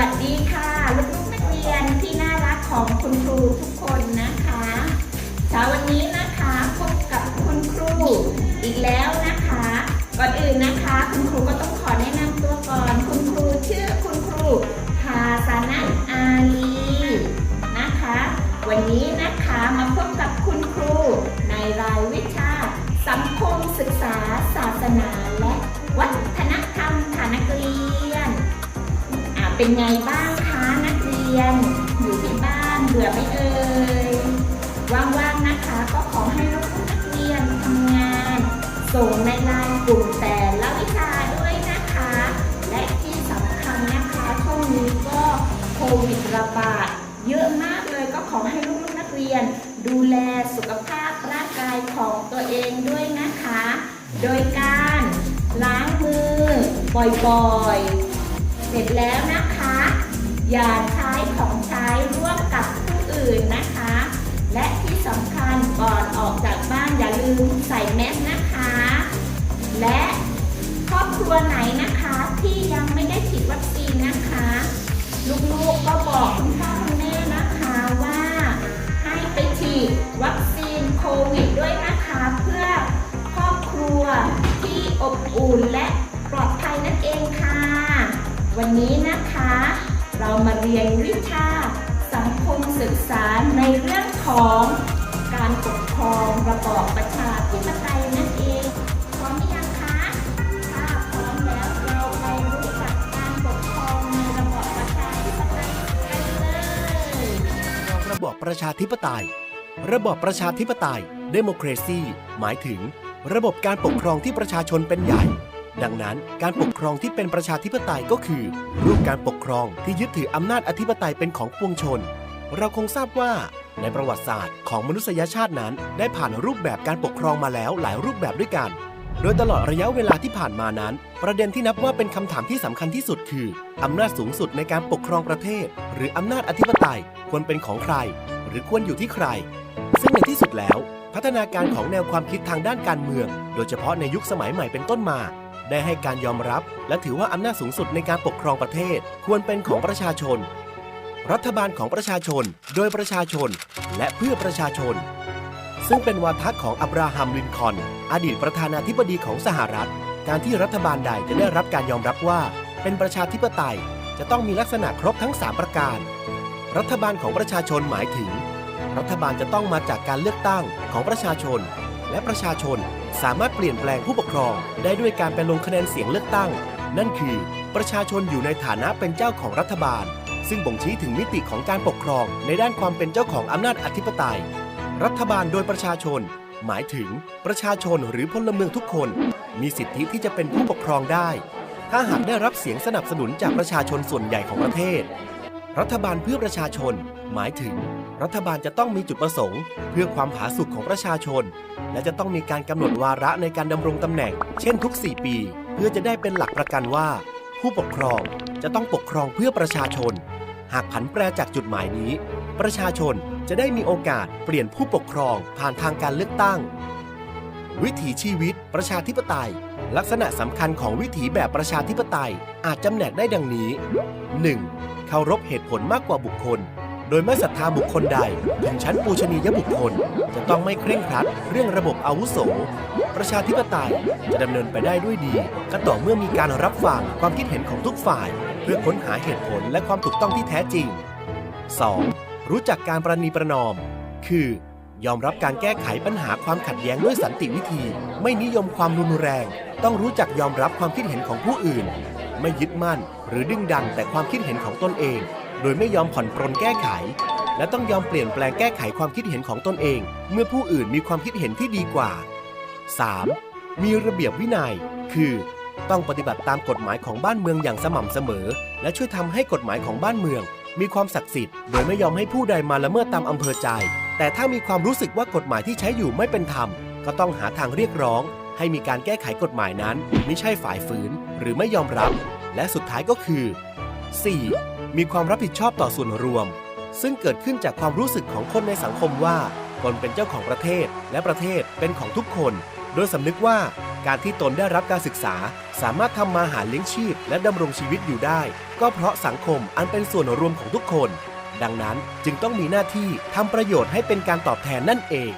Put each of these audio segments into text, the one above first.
สวัสดีค่ะลูกนักเรียนที่น่ารักของคุณครูทุกคนนะคะเช้าวันนี้นะคะพบกับคุณครูอีกแล้วนะคะ ก่อนอื่นนะคะ คุณครูก็ต้องขอแนะนำตัวก่อน คุณครูชื่อคุณครูภาสนันอาลีนะคะ วันนี้นะคะมาพบกับคุณครูในรายวิชา สังคมศึกษาศาสนา เป็นไงบ้างคะนักเรียนอยู่ที่บ้านเบื่อไหมเอ่ยว่างๆนะคะ ก็ขอให้ลูกนักเรียนทำงาน ส่งในไลน์กลุ่มแต่ละวิชาด้วยนะคะ และที่สำคัญนะคะช่วงนี้ก็โควิดระบาดเยอะมากเลยก็ขอให้ลูกนักเรียน ดูแลสุขภาพร่างกายของตัวเองด้วยนะคะ โดยการล้างมือบ่อยๆ เสร็จแล้วนะคะ อย่าใช้ของใช้ร่วมกับผู้อื่นนะคะ และที่สำคัญก่อนออกจากบ้านอย่าลืมใส่แมสนะคะ และครอบครัวไหนนะคะที่ยังไม่ได้ฉีดวัคซีนนะคะ ลูกๆก็บอกคุณพ่อคุณแม่นะคะว่าให้ไปฉีดวัคซีนโควิดด้วยนะคะ เพื่อครอบครัวที่อบอุ่นและ วันนี้นะคะ เรามาเรียนวิชาสังคมศึกษาในเรื่องของการปกครองระบอบประชาธิปไตยนั่นเองพร้อมหรือยังคะถ้าพร้อมแล้วเราไปรู้จักการปกครองในระบอบประชาธิปไตยกันเลยระบอบประชาธิปไตย ระบอบประชาธิปไตย democracy หมายถึง ระบบการปกครองที่ประชาชนเป็นใหญ่ ดังนั้นการปกครองที่เป็นประชาธิปไตยก็คือ รูปการปกครองที่ยึดถืออำนาจอธิปไตยเป็นของปวงชน เราคงทราบว่าในประวัติศาสตร์ของมนุษยชาตินั้น ได้ผ่านรูปแบบการปกครองมาแล้วหลายรูปแบบด้วยกัน โดยตลอดระยะเวลาที่ผ่านมานั้น ประเด็นที่นับว่าเป็นคำถามที่สำคัญที่สุดคืออำนาจสูงสุดในการปกครองประเทศ หรืออำนาจอธิปไตยควรเป็นของใคร หรือควรอยู่ที่ใคร ซึ่งในที่สุดแล้ว พัฒนาการของแนวความคิดทางด้านการเมือง โดยเฉพาะในยุคสมัยใหม่เป็นต้นมา ได้ให้การยอมรับ และถือว่าอำนาจสูงสุดในการปกครองประเทศ ควรเป็นของประชาชน รัฐบาลของประชาชน โดยประชาชน และเพื่อประชาชน ซึ่งเป็นวาทะของอับราฮัมลินคอนอดีตประธานาธิบดีของสหรัฐ การที่รัฐบาลใดจะได้รับการยอมรับว่า เป็นประชาธิปไตยจะต้องมีลักษณะครบทั้ง 3 ประการ รัฐบาลของประชาชนหมายถึง รัฐบาลจะต้องมาจากการเลือกตั้งของประชาชน และประชาชนสามารถเปลี่ยนแปลงผู้ปกครอง ได้ด้วยการไปลงคะแนนเสียงเลือกตั้ง นั่นคือประชาชนอยู่ในฐานะเป็นเจ้าของรัฐบาล ซึ่งบ่งชี้ถึงมิติของการปกครอง ในด้านความเป็นเจ้าของอำนาจอธิปไตย รัฐบาลโดยประชาชน หมายถึงประชาชนหรือพลเมืองทุกคน มีสิทธิที่จะเป็นผู้ปกครองได้ ถ้าหากได้รับเสียงสนับสนุนจากประชาชนส่วนใหญ่ของประเทศ รัฐบาลเพื่อประชาชน หมายถึง รัฐบาลจะต้องมีจุดประสงค์ เพื่อความผาสุกของประชาชน และจะต้องมีการกำหนดวาระในการดำรงตำแหน่ง เช่นทุก 4 ปี เพื่อจะได้เป็นหลักประกันว่า ผู้ปกครองจะต้องปกครองเพื่อประชาชน หากผันแปรจากจุดหมายนี้ ประชาชนจะได้มีโอกาสเปลี่ยนผู้ปกครองผ่านทางการเลือกตั้ง วิถีชีวิต ประชาธิปไตย ลักษณะสำคัญของวิถีแบบประชาธิปไตยอาจจำแนกได้ดังนี้ 1. เคารพเหตุผลมากกว่าบุคคล โดยไม่ศรัทธาบุคคลใดถึงชั้นปูชนียบุคคล จะต้องไม่เคร่งครัดเรื่องระบบอาวุโส ประชาธิปไตยจะดำเนินไปได้ด้วยดีก็ต่อเมื่อมีการรับฟังความคิดเห็นของทุกฝ่าย เพื่อค้นหาเหตุผลและความถูกต้องที่แท้จริง 2. รู้จักการประนีประนอม คือ ยอมรับการแก้ไขปัญหาความขัดแย้งด้วยสันติวิธี ไม่นิยมความรุนแรง ต้องรู้จักยอมรับความคิดเห็นของผู้อื่น ไม่ยึดมั่น หรือดึงดันแต่ความคิดเห็นของตนเอง โดยไม่ยอมผ่อนปรนแก้ไข และต้องยอมเปลี่ยนแปลงแก้ไขความคิดเห็นของตนเอง เมื่อผู้อื่นมีความคิดเห็นที่ดีกว่า 3. มีระเบียบวินัย คือ ต้องปฏิบัติตามกฎหมายของบ้านเมืองอย่างสม่ำเสมอ และช่วยทำให้กฎหมายของบ้านเมือง มีความศักดิ์สิทธิ์โดยไม่ยอมให้ผู้ใดมาละเมิดตามอำเภอใจ แต่ถ้ามีความรู้สึกว่ากฎหมายที่ใช้อยู่ไม่เป็นธรรม ก็ต้องหาทางเรียกร้อง ให้มีการแก้ไขกฎหมายนั้น ไม่ใช่ฝ่ายฝืนหรือไม่ยอมรับ และสุดท้ายก็คือ 4. มีความรับผิดชอบต่อส่วนรวม ซึ่งเกิดขึ้นจากความรู้สึกของคนในสังคมว่าตนเป็นเจ้าของประเทศและประเทศเป็นของทุกคน โดยสำนึกว่าการที่ตนได้รับการศึกษา สามารถทำมาหาเลี้ยงชีพ และดำรงชีวิตอยู่ได้ ก็เพราะสังคมอันเป็นส่วนรวมของทุกคน ดังนั้นจึงต้องมีหน้าที่ทำประโยชน์ให้เป็นการตอบแทนนั่นเอง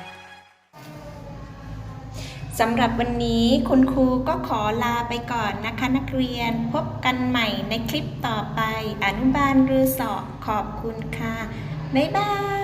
สำหรับวันนี้คุณครูก็ขอลาไปก่อนนะคะนักเรียนพบกันใหม่ในคลิปต่อไป อนุบาลรือสอขอบคุณค่ะ บ๊ายบาย